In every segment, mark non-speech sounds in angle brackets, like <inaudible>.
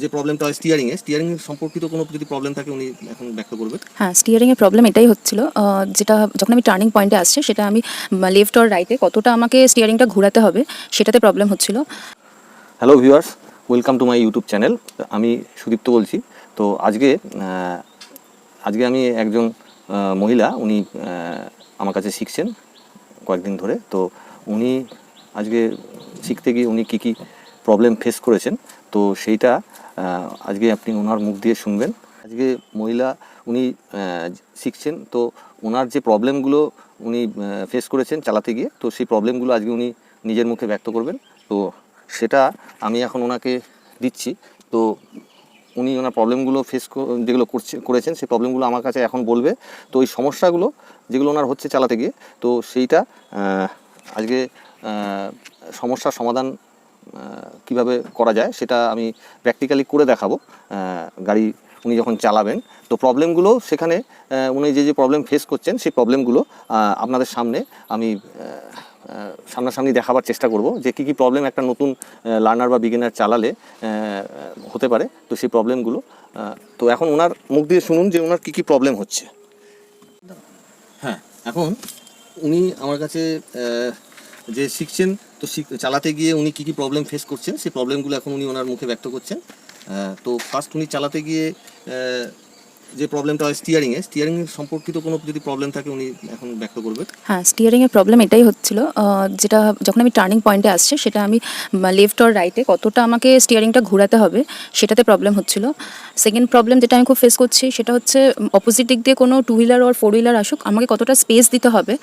যে প্রবলেমটা হয় স্টিয়ারিং এ স্টিয়ারিং সম্পর্কিত কোনো যদি প্রবলেম থাকে উনি এখন ব্যক্ত করবেন? হ্যাঁ স্টিয়ারিংয়ের প্রবলেম এটাই হচ্ছিল যেটা যখন আমি টার্নিং পয়েন্টে আসছে সেটা আমি লেফট অর রাইটে কতটা আমাকে স্টিয়ারিংটা ঘোরাতে হবে সেটাতে প্রবলেম হচ্ছিল। Hello viewers welcome to my YouTube channel আমি সুদীপ্ত বলছি। তো আজকে আজকে আমি একজন মহিলা উনি আমার কাছে শিখছেন কয়েকদিন ধরে। তো উনি আজকে শিখতে গিয়ে উনি কী কী প্রবলেম ফেস করেছেন। তো সেইটা আজকে আপনি ওনার মুখ দিয়ে শুনবেন। আজকে মহিলা, উনি শিখছেন, তো ওনার যে প্রবলেমগুলো উনি ফেস করেছেন চালাতে গিয়ে, তো সেই প্রবলেমগুলো আজকে উনি নিজের মুখে ব্যক্ত করবেন। তো সেটা আমি এখন ওনাকে দিচ্ছি। তো উনি ওনার প্রবলেমগুলো ফেস যেগুলো করছে, করেছেন, সেই প্রবলেমগুলো আমার কাছে এখন বলবে। তো ওই সমস্যাগুলো যেগুলো ওনার হচ্ছে চালাতে গিয়ে, তো সেইটা আজকে সমস্যার সমাধান কীভাবে করা যায় সেটা আমি প্র্যাকটিক্যালি করে দেখাবো। গাড়ি উনি যখন চালাবেন, তো প্রবলেমগুলো সেখানে উনি যে যে প্রবলেম ফেস করছেন, সেই প্রবলেমগুলো আপনাদের সামনে আমি সামনাসামনি দেখাবার চেষ্টা করব যে কী কী প্রবলেম একটা নতুন লার্নার বা বিগিনার চালালে হতে পারে। তো সেই প্রবলেমগুলো তো এখন ওনার মুখ দিয়ে শুনুন যে ওনার কী কী প্রবলেম হচ্ছে। হ্যাঁ এখন উনি আমার কাছে যে শিখছেন, তো চালাতে গিয়ে উনি কী কী প্রবলেম ফেস করছেন, সেই প্রবলেমগুলো এখন উনি ওনার মুখে ব্যক্ত করছেন। তো ফার্স্ট উনি চালাতে গিয়ে যে প্রবলেমটা হয় স্টিয়ারিং এ স্টিয়ারিং সম্পর্কিত কোনো যদি প্রবলেম থাকে উনি এখন ব্যক্ত করবেন। হ্যাঁ স্টিয়ারিংয়ের প্রবলেম এটাই হচ্ছিল যেটা যখন আমি টার্নিং পয়েন্টে আসছে সেটা আমি লেফট অর রাইটে কতটা আমাকে স্টিয়ারিংটা ঘোরাতে হবে সেটাতে প্রবলেম হচ্ছিল। সেকেন্ড প্রবলেম যেটা আমি খুব ফেস করছি সেটা হচ্ছে অপোজিট দিক দিয়ে কোনো টু হুইলার আর ফোর হুইলার আসুক, আমাকে কতটা স্পেস দিতে হবে।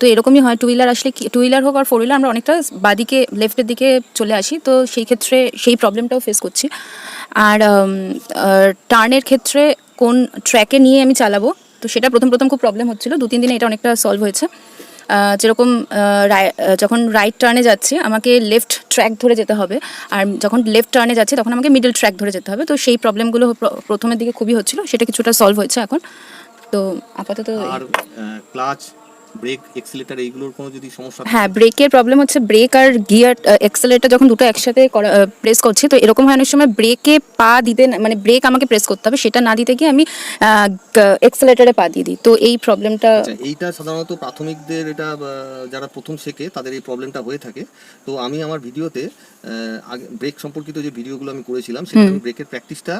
তো এরকমই হয় টু হুইলার আসলে টু হুইলার হোক আর ফোর হুইলার আমরা অনেকটা বাদিকে লেফটের দিকে চলে আসি। তো সেই ক্ষেত্রে সেই প্রবলেমটাও ফেস করছি। আর টার্নের ক্ষেত্রে কোন ট্র্যাকে নিয়ে আমি চালাবো। তো সেটা প্রথম প্রথম খুব প্রবলেম হচ্ছিল। দু তিন দিনে এটা অনেকটা সলভ হয়েছে। যেরকম যখন রাইট টার্নে যাচ্ছি, আমাকে লেফট ট্র্যাক ধরে যেতে হবে। আর যখন লেফট টার্নে যাচ্ছে, তখন আমাকে মিডল ট্র্যাক ধরে যেতে হবে। তো সেই প্রবলেমগুলো প্রথমের দিকে খুবই হচ্ছিল। সেটা কিছুটা সলভ হয়েছে এখন। তো আপাতত ক্লাচ ব্রেক এক্সিলেটার এইগুলোর কোনো যদি সমস্যা হ্যাঁ ব্রেকের প্রবলেম হচ্ছে ব্রেক আর গিয়ার এক্সেলেটার যখন দুটো একসাথে প্রেস করছি তো এরকম হয় অনেক সময় ব্রেকে পা দিতে মানে ব্রেক আমাকে প্রেস করতে হবে সেটা না দিতে গিয়ে আমি এক্সেলেটারে পা দিয়ে দিই। তো এই প্রবলেমটা আচ্ছা এইটা সাধারণত প্রাথমিকদের এটা যারা প্রথম শেখে তাদের এই প্রবলেমটা হয়ে থাকে। তো আমি আমার ভিডিওতে আগে ব্রেক সম্পর্কিত যে ভিডিওগুলো আমি করেছিলাম সেটা ব্রেকের প্র্যাকটিসটা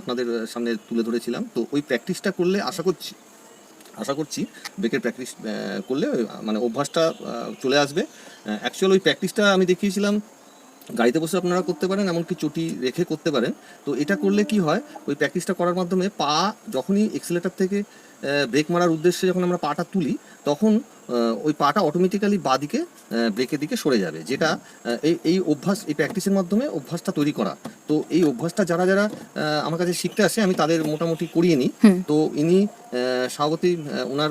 আপনাদের সামনে তুলে ধরেছিলাম। তো ওই প্র্যাকটিসটা করলে আশা করছি আশা করছি ব্রেকের প্র্যাকটিস করলে মানে অভ্যাসটা চলে আসবে। অ্যাকচুয়াল ওই প্র্যাকটিসটা আমি দেখিয়েছিলাম, গাড়িতে বসে আপনারা করতে পারেন, এমনকি চটি রেখে করতে পারেন। তো এটা করলে কি হয়, ওই প্র্যাকটিসটা করার মাধ্যমে পা যখনই এক্সেলেটার থেকে ব্রেক মারার উদ্দেশ্যে যখন আমরা পাটা তুলি, তখন ওই পাটা অটোমেটিক্যালি বাদিকে ব্রেকের দিকে সরে যাবে। যেটা এই এই অভ্যাস এই প্র্যাকটিসের মাধ্যমে অভ্যাসটা তৈরি করা। তো এই অভ্যাসটা যারা যারা আমার কাছে শিখতে আসে আমি তাদের মোটামুটি করিয়ে নিই। তো ইনি স্বাগতী ওনার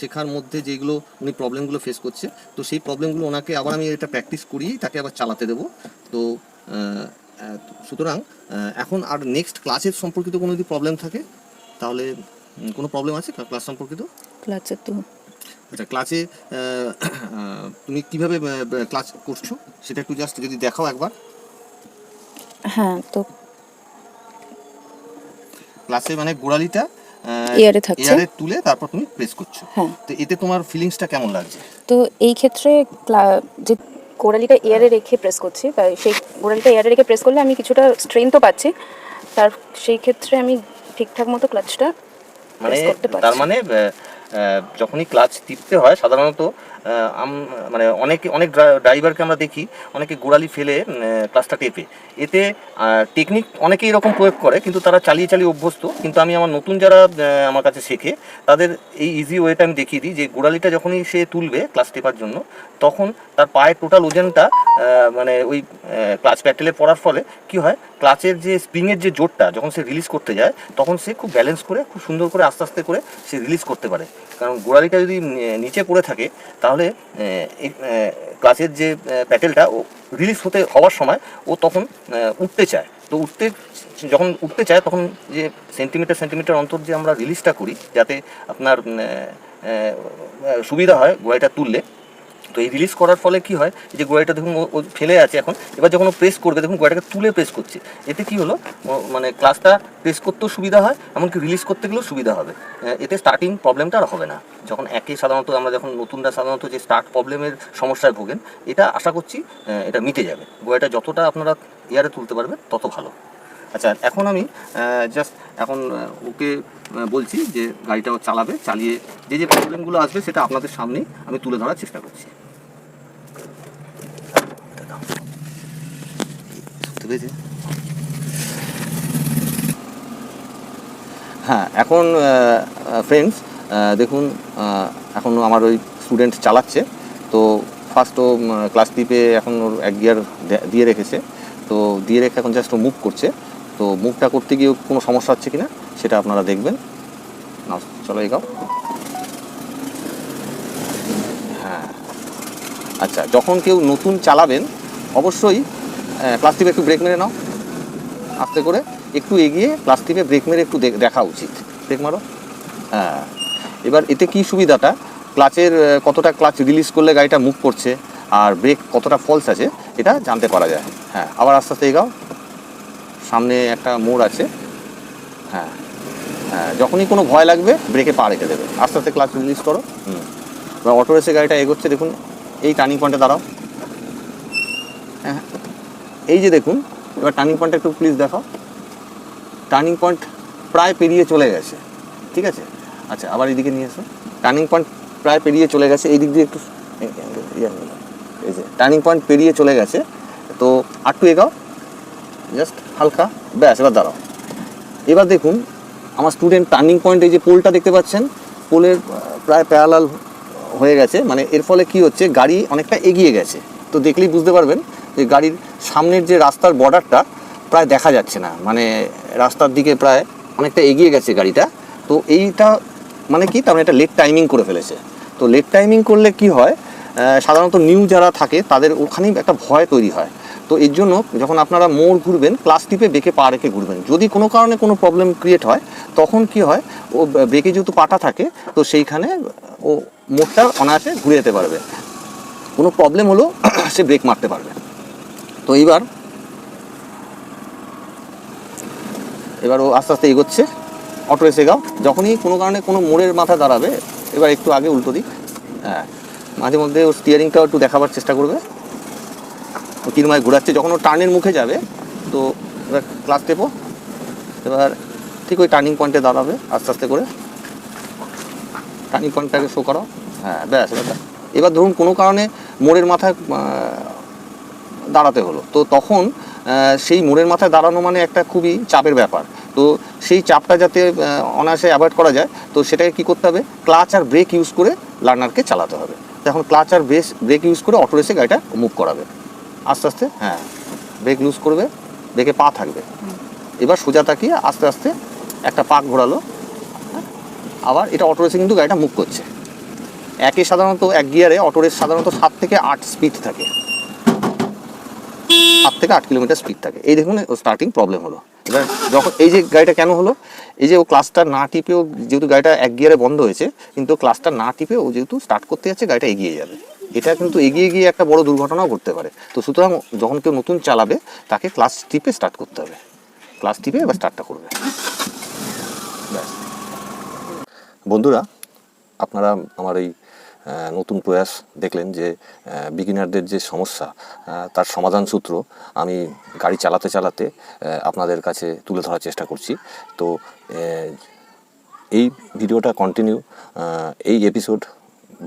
শেখার মধ্যে যেগুলো উনি প্রবলেমগুলো ফেস করছে তো সেই প্রবলেমগুলো ওনাকে আবার আমি এটা প্র্যাকটিস করিয়েই তাকে আবার চালাতে দেবো। তো সুতরাং এখন আর নেক্সট ক্লাসের সম্পর্কিত কোনো যদি প্রবলেম থাকে তাহলে কোনো প্রবলেম আছে ক্লাস সম্পর্কিত? ক্লাচের তো আচ্ছা ক্লাসে তুমি কীভাবে ক্লাস করছ? সেটা একটু জাস্ট যদি দেখাও একবার। হ্যাঁ তো ক্লাসে মানে গোড়ালিটা এয়ারে থাকছে। এয়ারে তুলে তারপর তুমি প্রেস করছ। হ্যাঁ। তো এতে তোমার ফিলিংসটা কেমন লাগছে? তো এই ক্ষেত্রে যে গোড়ালিটা এয়ারে রেখে প্রেস করছি তাই সেই গোড়ালিটা এয়ারে রেখে প্রেস করলে আমি কিছুটা স্ট্রেন তো পাচ্ছি। তার সেই ক্ষেত্রে আমি ঠিকঠাক মতো ক্লাচটা মানে তার মানে যখনই ক্লাচ টিপতে হয় সাধারণত মানে অনেকে, অনেক ড্রাইভারকে আমরা দেখি, অনেকে গোড়ালি ফেলে ক্লাসটা টেপে। এতে টেকনিক অনেকে এরকম প্রয়োগ করে, কিন্তু তারা চালিয়ে চালিয়ে অভ্যস্ত। কিন্তু আমি আমার নতুন যারা আমার কাছে শেখে, তাদের এই ইজি ওয়েটা আমি দেখিয়ে দিই যে, গোড়ালিটা যখনই সে তুলবে ক্লাস টেপার জন্য, তখন তার পায়ের টোটাল ওজনটা মানে ওই ক্লাচ প্যাটেলে পড়ার ফলে কি হয় ক্লাচের যে স্প্রিংয়ের যে জোরটা, যখন সে রিলিজ করতে যায়, তখন সে খুব ব্যালেন্স করে, খুব সুন্দর করে আস্তে আস্তে করে সে রিলিজ করতে পারে। কারণ গোড়ালিটা যদি নিচে পড়ে থাকে আহ, ক্লাসের যে প্যাটেলটা ও রিলিজ হতে হওয়ার সময় ও তখন উঠতে চায়। তো উঠতে যখন উঠতে চায় তখন যে সেন্টিমিটার সেন্টিমিটার অন্তর যে আমরা রিলিজটা করি যাতে আপনার সুবিধা হয় গোয়াইটা তুললে তো এই রিলিজ করার ফলে কি হয় যে গোড়াটা দেখুন, ও- ফেলে আছে এখন, এবার যখন ও প্রেস করবে, দেখুন গোড়াটাকে তুলে প্রেস করছে, এতে কি হলো মানে ক্লাসটা প্রেস করতেও সুবিধা হয়, এমনকি রিলিজ করতে গেলেও সুবিধা হবে। এতে স্টার্টিং প্রবলেমটা আর হবে না। যখন একে সাধারণত আমরা যখন নতুনরা সাধারণত যে স্টার্ট প্রবলেমের সমস্যায় ভোগেন, এটা আশা করছি এটা মিটে যাবে। গোড়াটা যতটা আপনারা এয়ারে তুলতে পারবেন, তত ভালো। আচ্ছা এখন আমি জাস্ট এখন ওকে বলছি যে গাড়িটা ও চালাবে চালিয়ে যে যে প্রবলেমগুলো আসবে সেটা আপনাদের সামনেই আমি তুলে ধরার চেষ্টা করছি? হ্যাঁ এখন ফ্রেন্ডস দেখুন এখন আমার ওই স্টুডেন্ট চালাচ্ছে তো ফার্স্ট ও ক্লাস টিপে এখন ওর এক গিয়ার দিয়ে রেখেছে তো দিয়ে রেখে এখন জাস্ট ও মুভ করছে তো মুখটা করতে গিয়ে কোনো সমস্যা হচ্ছে কিনা সেটা আপনারা দেখবেন। না চলো এগাও। হ্যাঁ। আচ্ছা যখন কেউ নতুন চালাবেন, অবশ্যই ক্লাস টিপে একটু ব্রেক মেরে নাও। আস্তে করে একটু এগিয়ে ক্লাস টিপে ব্রেক মেরে একটু দেখা উচিত। ব্রেক মারো। হ্যাঁ। এবার এতে কি সুবিধাটা? ক্লাচের কতটা ক্লাচ রিলিজ করলে গাড়িটা মুভ করছে, আর ব্রেক কতটা ফলস আছে, এটা জানতে পারা যায়। হ্যাঁ আবার আস্তে আস্তে এগাও। সামনে একটা মোড় আছে। হ্যাঁ হ্যাঁ যখনই কোনো ভয় লাগবে, ব্রেকে পা রেখে দেবে। আস্তে আস্তে ক্লাচ রিলিজ করো। হুম। এবার অটো রেসে গাড়িটা এগোচ্ছে, দেখুন, এই টার্নিং পয়েন্টে দাঁড়াও। হ্যাঁ এই যে দেখুন, এবার টার্নিং পয়েন্টটা একটু প্লিজ দেখাও। টার্নিং পয়েন্ট প্রায় পেরিয়ে চলে গেছে। ঠিক আছে? আচ্ছা আবার এদিকে নিয়ে এসো। টার্নিং পয়েন্ট প্রায় পেরিয়ে চলে গেছে, এই দিক দিয়ে একটু এই- এই- যে টার্নিং পয়েন্ট পেরিয়ে চলে গেছে, তো আটটু এগাও। জাস্ট হালকা, ব্যাস, এবার দাঁড়াও। এবার দেখুন, আমার স্টুডেন্ট টার্নিং পয়েন্টে যে পোলটা দেখতে পাচ্ছেন পোলের প্রায় প্যারালাল হয়ে গেছে। মানে এর ফলে কি হচ্ছে, গাড়ি অনেকটা এগিয়ে গেছে। তো দেখলেই বুঝতে পারবেন যে গাড়ির সামনের যে রাস্তার বর্ডারটা প্রায় দেখা যাচ্ছে না। মানে রাস্তার দিকে প্রায় অনেকটা এগিয়ে গেছে গাড়িটা। তো এইটা মানে কি, তার মানে এটা লেট টাইমিং করে ফেলেছে। তো লেট টাইমিং করলে কি হয় সাধারণত নিউ যারা থাকে, তাদের ওখানেই একটা ভয় তৈরি হয়। তো এর জন্য যখন আপনারা মোড় ঘুরবেন ক্লাস টিপে বেঁকে পা রেখে ঘুরবেন। যদি কোনো কারণে কোনো প্রবলেম ক্রিয়েট হয়, তখন কি হয়, ও ব্রেকে যেহেতু পাটা থাকে, তো সেইখানে ও মোড়টা অনায়াসে ঘুরে যেতে পারবে। কোনো প্রবলেম হলো <clears throat> সে ব্রেক মারতে পারবে। তো এইবার, এবার ও আস্তে আস্তে এগোচ্ছে অটো এসে গাও যখনই কোনো কারণে কোনো মোড়ের মাথা দাঁড়াবে, এবার একটু আগে উল্টো দিক হ্যাঁ মাঝে মধ্যে ও স্টিয়ারিংটাও একটু দেখাবার চেষ্টা করবে। কিরমায় ঘোরাচ্ছে, যখন ও টার্নের মুখে যাবে, তো এবার ক্লাস টেপো এবার ঠিক ওই টার্নিং পয়েন্টে দাঁড়াবে, আস্তে আস্তে করে। টার্নিং পয়েন্টটাকে শো করো হ্যাঁ ব্যাস, এবার এবার ধরুন কোনো কারণে মোড়ের মাথায় দাঁড়াতে হলো। তো তখন সেই মোড়ের মাথায় দাঁড়ানো মানে একটা খুবই চাপের ব্যাপার। তো সেই চাপটা যাতে অনায়াসে অ্যাভয়েড করা যায়, তো সেটাকে কী করতে হবে? ক্লাচ আর ব্রেক ইউজ করে লার্নারকে চালাতে হবে। তখন ক্লাচ আর ব্রেস ব্রেক ইউজ করে অটো রেসে গাড়িটা মুভ করাবে। আস্তে আস্তে হ্যাঁ ব্রেক লুজ করবে ব্রেকে পা থাকবে। এবার সোজা তাকিয়ে আস্তে আস্তে একটা পাক ঘোরালো। আবার এটা অটো রেসে কিন্তু গাড়িটা মুভ করছে। একে সাধারণত, এক গিয়ারে অটো রেস সাধারণত সাত থেকে আট স্পিড থাকে। সাত থেকে আট কিলোমিটার স্পিড থাকে। এই দেখুন, ও স্টার্টিং প্রবলেম হলো। এবার যখন এই যে গাড়িটা কেন হলো, এই যে ও ক্লাসটা না টিপেও যেহেতু গাড়িটা এক গিয়ারে বন্ধ হয়েছে, কিন্তু ক্লাসটা না টিপে ও যেহেতু স্টার্ট করতে যাচ্ছে, গাড়িটা এগিয়ে যাবে। এটা কিন্তু এগিয়ে গিয়ে একটা বড় দুর্ঘটনাও ঘটতে পারে। তো সুতরাং যখন কেউ নতুন চালাবে, তাকে ক্লাস টিপে স্টার্ট করতে হবে। ক্লাস টিপে এবার স্টার্টটা করবে। বন্ধুরা, আপনারা আমার এই নতুন প্রয়াস দেখলেন যে বিগিনারদের যে সমস্যা তার সমাধান সূত্র আমি গাড়ি চালাতে চালাতে আপনাদের কাছে তুলে ধরার চেষ্টা করছি। তো এই ভিডিওটা কন্টিনিউ এই এপিসোড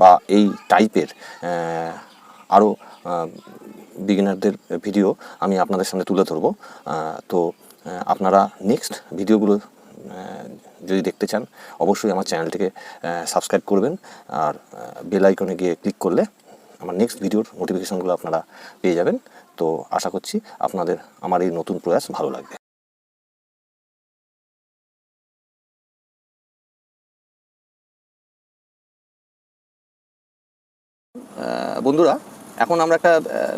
বা এই টাইপের আরও বিগিনারদের ভিডিও আমি আপনাদের সামনে তুলে ধরবো। তো আপনারা নেক্সট ভিডিওগুলো যদি দেখতে চান, অবশ্যই আমার চ্যানেলটিকে সাবস্ক্রাইব করবেন আর বেল আইকনে গিয়ে ক্লিক করলে আমার নেক্সট ভিডিওর নোটিফিকেশনগুলো আপনারা পেয়ে যাবেন। তো, আশা করছি আপনাদের, আমার এই নতুন প্রয়াস ভালো লাগবে। বন্ধুরা, এখন আমরা একটা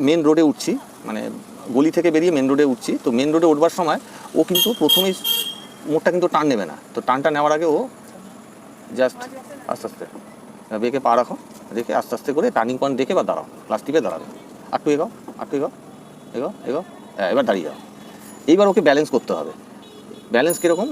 মেন রোডে উঠছি মানে গলি থেকে বেরিয়ে মেন রোডে উঠছি। তো মেন রোডে উঠবার সময় ও কিন্তু প্রথমেই মোড়টা কিন্তু টান নেবে না। তো টানটা নেওয়ার আগে ও জাস্ট আস্তে আস্তে, বেঁকে পা রাখো, রেখে আস্তে আস্তে করে টার্নিং পয়েন্ট দেখে বা দাঁড়াও ক্লাস টিপে দাঁড়াবে। আটটু এগাও আটটু এগাও এগাও এগাও হ্যাঁ এবার দাঁড়িয়ে যাও। এইবার ওকে ব্যালেন্স করতে হবে। ব্যালেন্স কীরকম?